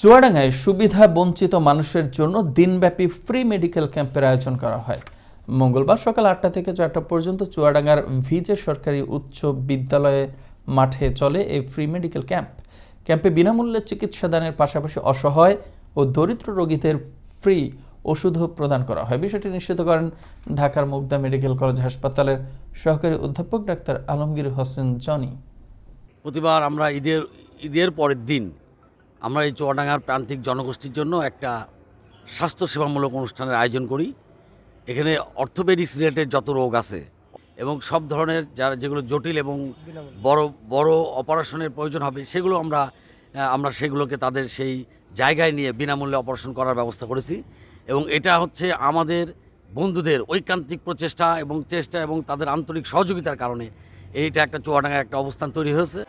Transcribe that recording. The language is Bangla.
চুয়াডাঙ্গায় সুবিধা বঞ্চিত মানুষের জন্য দিনব্যাপী ফ্রি মেডিকেল ক্যাম্পের আয়োজন করা হয়। মঙ্গলবার সকাল আটটা থেকে চারটা পর্যন্ত চুয়াডাঙ্গার ভিজে সরকারি উচ্চ বিদ্যালয়ে মাঠে চলে এই ফ্রি মেডিকেল ক্যাম্প। ক্যাম্পে বিনামূল্যে চিকিৎসা দানের পাশাপাশি অসহায় ও দরিদ্র রোগীদের ফ্রি ওষুধও প্রদান করা হয়। বিষয়টি নিশ্চিত করেন ঢাকার মুগদা মেডিকেল কলেজ হাসপাতালের সহকারী অধ্যাপক ডাক্তার আলমগীর হোসেন জনি। প্রতিবার আমরা ঈদের ঈদের পরের দিন আমরা এই চুয়াডাঙ্গার প্রান্তিক জনগোষ্ঠীর জন্য একটা স্বাস্থ্যসেবামূলক অনুষ্ঠানের আয়োজন করি। এখানে অর্থোপেডিক্স রিলেটেড যত রোগ আছে এবং সব ধরনের যারা যেগুলো জটিল এবং বড় বড় অপারেশনের প্রয়োজন হবে, সেগুলো আমরা আমরা সেগুলোকে তাদের সেই জায়গায় নিয়ে বিনামূল্যে অপারেশন করার ব্যবস্থা করেছি। এবং এটা হচ্ছে আমাদের বন্ধুদের ঐকান্তিক প্রচেষ্টা এবং চেষ্টা এবং তাদের আন্তরিক সহযোগিতার কারণে এইটা একটা চুয়াডাঙ্গার একটা অবস্থান তৈরি হয়েছে।